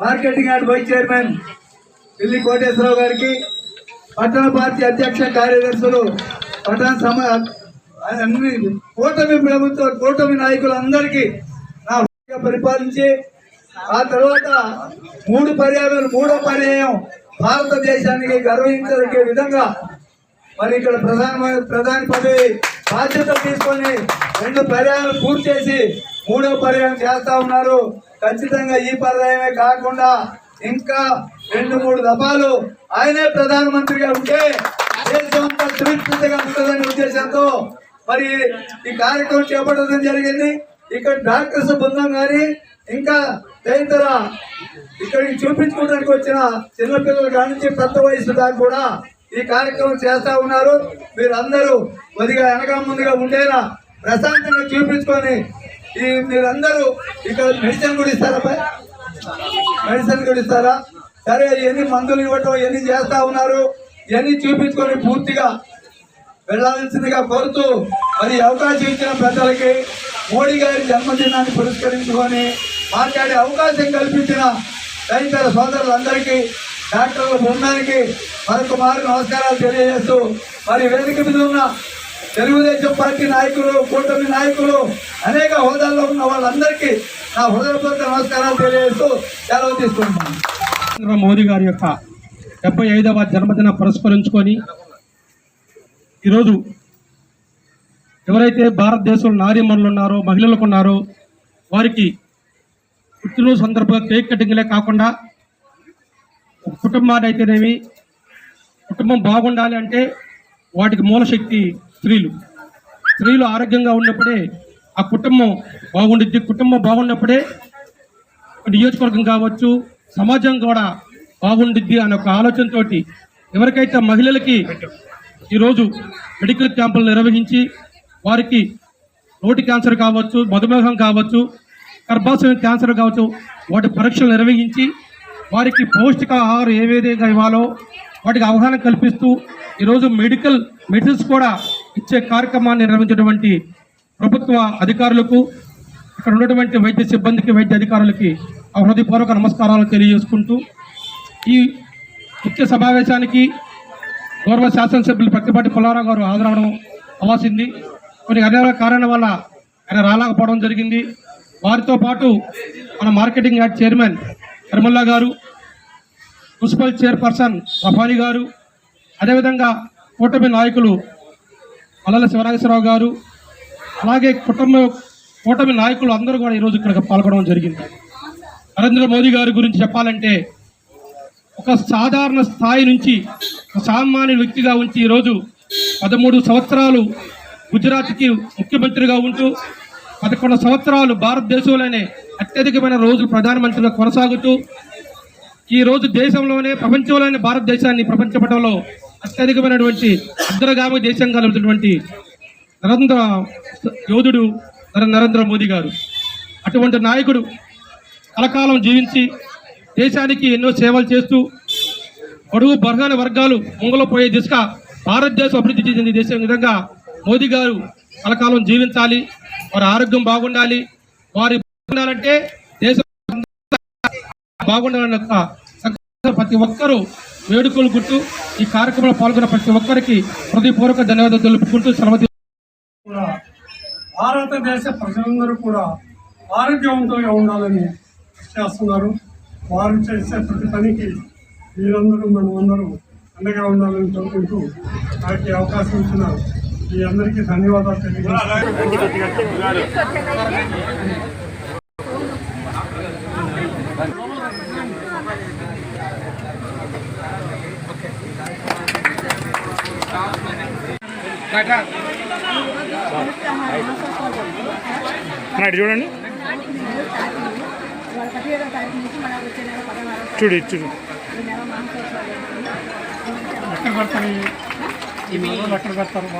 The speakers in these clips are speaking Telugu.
మార్కెటింగ్ అండ్ వైస్ చైర్మన్ పిల్లి కోటేశ్వరరావు గారికి పట్టణ పార్టీ అధ్యక్ష కార్యదర్శులు పట్టణ సమ అన్ని కూటమి ప్రభుత్వ కూటమి నాయకులందరికీ నా పరిపాలించి ఆ తర్వాత మూడు పర్యాయాలు మూడో పర్యాయం భారతదేశానికి గర్వించే విధంగా మరి ఇక్కడ ప్రధాన ప్రధాని పదవి బాధ్యత తీసుకొని రెండు పర్యాయాలు పూర్తి చేసి మూడో పర్యాయం చేస్తా ఉన్నారు. ఖచ్చితంగా ఈ పర్యాయమే కాకుండా ఇంకా రెండు మూడు దఫాలు ఆయనే ప్రధానమంత్రిగా ఉంటే దేశం అంతా సురక్షితంగా ఉంటుందనే ఉద్దేశంతో మరి ఈ కార్యక్రమం చేపట్టడం జరిగింది. ఇక్కడ డాక్టర్స్ బృందం గాని ఇంకా తదితర ఇక్కడికి చూపించుకోవడానికి వచ్చిన చిన్నపిల్లల కాడి నుంచి పెద్ద వయసు దాకా కూడా ఈ కార్యక్రమం చేస్తా ఉన్నారు. మీరు అందరూ కొద్దిగా వెనక ముందుగా ఉండేలా ప్రశాంతంగా చూపించుకొని ఈ మీరందరూ ఇక్కడ మెడిసిన్ కూడా ఇస్తారా పై? మెడిసిన్ కూడా ఇస్తారా సరే ఎన్ని మందులు ఇవ్వటం ఎన్ని చేస్తా ఉన్నారు ఇవన్నీ చూపించుకొని పూర్తిగా వెళ్ళాల్సిందిగా కోరుతూ మరి అవకాశం ఇచ్చిన పెద్దలకి మోడీ గారి జన్మదినాన్ని పురస్కరించుకొని మాట్లాడే అవకాశం కల్పించిన రైతుల సోదరులందరికీ డాక్టర్ల బృందానికి మరొక మారు నమస్కారాలు తెలియజేస్తూ మరి వేదిక మీద ఉన్న తెలుగుదేశం పార్టీ నాయకులు కూటమి నాయకులు అనేక హోదాల్లో ఉన్న వాళ్ళందరికీ నా హృదయపూర్వక నమస్కారాలు తెలియజేస్తూ సెలవు తీసుకుంటున్నాను. నరేంద్ర మోదీ గారి యొక్క డెబ్బై ఐదవ జన్మదిన పురస్కరించుకొని ఈరోజు ఎవరైతే భారతదేశంలో నారీమణులు ఉన్నారో మహిళలకు ఉన్నారో వారికి పుట్టినరోజు సందర్భంగా కేక్ కటింగ్లే కాకుండా కుటుంబాన్ని అయితేనేమి కుటుంబం బాగుండాలి అంటే వాటికి మూలశక్తి స్త్రీలు. స్త్రీలు ఆరోగ్యంగా ఉన్నప్పుడే ఆ కుటుంబం బాగుండిద్ది. కుటుంబం బాగున్నప్పుడే నియోజకవర్గం కావచ్చు సమాజం కూడా బాగుండిద్ది అనే ఒక ఆలోచనతో ఎవరికైతే మహిళలకి ఈరోజు మెడికల్ క్యాంపులు నిర్వహించి వారికి నోటి క్యాన్సర్ కావచ్చు మధుమేహం కావచ్చు గర్భాశయం క్యాన్సర్ కావచ్చు వాటి పరీక్షలు నిర్వహించి వారికి పౌష్టికాహారం ఏ విధంగా ఇవ్వాలో వాటికి అవగాహన కల్పిస్తూ ఈరోజు మెడికల్ మెడిసిన్స్ కూడా ఇచ్చే కార్యక్రమాన్ని నిర్వహించినటువంటి ప్రభుత్వ అధికారులకు ఇక్కడ ఉన్నటువంటి వైద్య సిబ్బందికి వైద్య అధికారులకి హృదయపూర్వక నమస్కారాలు తెలియజేసుకుంటూ ఈ ముఖ్య సమావేశానికి గౌరవ శాసనసభ్యులు పత్తిపాటి పుల్లారావు గారు హాజరవడం అవ్వాల్సింది కొన్ని అనేక కారణాల వల్ల ఆయన రాలేకపోవడం జరిగింది. వారితో పాటు మన మార్కెటింగ్ యార్డ్ చైర్మన్ నిర్మల్లా గారు మున్సిపల్ చైర్పర్సన్ రఫానీ గారు అదేవిధంగా కూటమి నాయకులు మల్లల శివనాగేశ్వరరావు గారు అలాగే కుటుంబ కూటమి నాయకులు అందరూ కూడా ఈరోజు ఇక్కడ పాల్గొనడం జరిగింది. నరేంద్ర మోదీ గారి గురించి చెప్పాలంటే ఒక సాధారణ స్థాయి నుంచి సామాన్య వ్యక్తిగా ఉంచి ఈరోజు పదమూడు సంవత్సరాలు గుజరాత్కి ముఖ్యమంత్రిగా ఉంటూ పదకొండు సంవత్సరాలు భారతదేశంలోనే అత్యధికమైన రోజులు ప్రధానమంత్రిగా కొనసాగుతూ ఈ రోజు దేశంలోనే ప్రపంచంలోనే భారతదేశాన్ని ప్రపంచ పటంలో అత్యధికమైనటువంటి అగ్రగామి దేశంగా లభించినటువంటి నరేంద్ర యోధుడు నరేంద్ర మోదీ గారు. అటువంటి నాయకుడు కలకాలం జీవించి దేశానికి ఎన్నో సేవలు చేస్తూ పొడుగు బర్హాని వర్గాలు ముంగలో పోయే దిశగా భారతదేశం అభివృద్ధి చెందిన దేశం విధంగా మోదీ గారు కలకాలం జీవించాలి వారి ఆరోగ్యం బాగుండాలి వారి బాగుండాలంటే దేశం బాగుండాలన్న ప్రతి ఒక్కరూ వేడుకలు గుర్తు ఈ కార్యక్రమంలో పాల్గొన్న ప్రతి ఒక్కరికి హృదయపూర్వక ధన్యవాదాలు తెలుపుకుంటూ సెలవు కూడా భారతదేశ ప్రజలందరూ కూడా ఆరోగ్యవంతంగా ఉండాలని చేస్తున్నారు. వారు చేసే ప్రతి పనికి మీరందరూ అందరూ అండగా ఉండాలని కోరుకుంటూ వారికి అవకాశం ఇచ్చిన మీ అందరికీ ధన్యవాదాలు తెలియజేస్తున్నాను. చూడండి. చూడు చూడు. ఎక్కడ పడతారు? ఈ ఎక్కడ పెడతారు?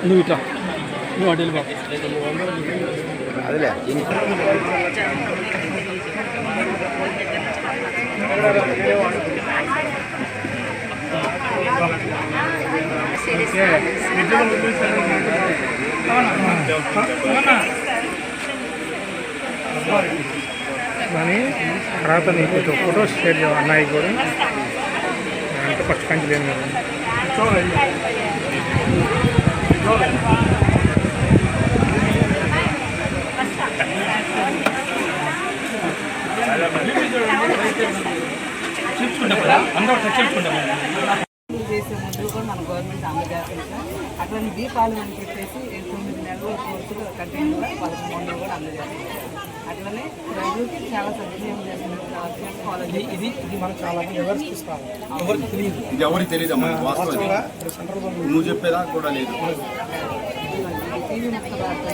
నువ్వు ఇట్లా నువ్వు అడిగి బాబు కానీ తర్వాత నీకు ఫొటోస్ షేర్ చేయాలి అన్నయ్య కూడా. అంటే ఫస్ట్ కంచి లేదు లేను కదా చేసే ముందు కూడా మన గవర్నమెంట్ అందజేస్తుంది అట్లనే దీపాలు అని చెప్పేసి తొమ్మిది నెలల కోర్సులు కంటిన్యూగా పదకొండు మందులు కూడా అందజేస్తుంది అట్లనే రైతులకి చాలా సద్వినియోగం చేస్తున్నారు. ఫాలో ఇది ఇది మనం చాలా ఎవరికి ఇస్తాము ఎవరికి తెలియదు. ఎవరికి తెలియదు వాస్తవంగా నువ్వు చెప్పేదా కూడా లేదు.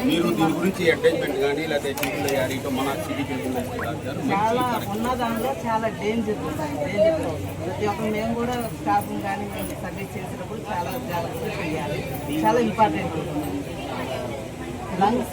మీరు దీని గురించి అడ్వర్టైజ్మెంట్ కానీ లేకపోతే టీవీలో యారీతో మన సిటీ చాలా ఉన్న దాంట్లో చాలా డేంజర్ డేంజర్ ప్రతి ఒక్క మేము కూడా స్టాఫ్ కానీ మేము సర్వీస్ చేసేటప్పుడు చాలా జాగ్రత్తగా చేయాలి. చాలా ఇంపార్టెంట్ లంగ్స్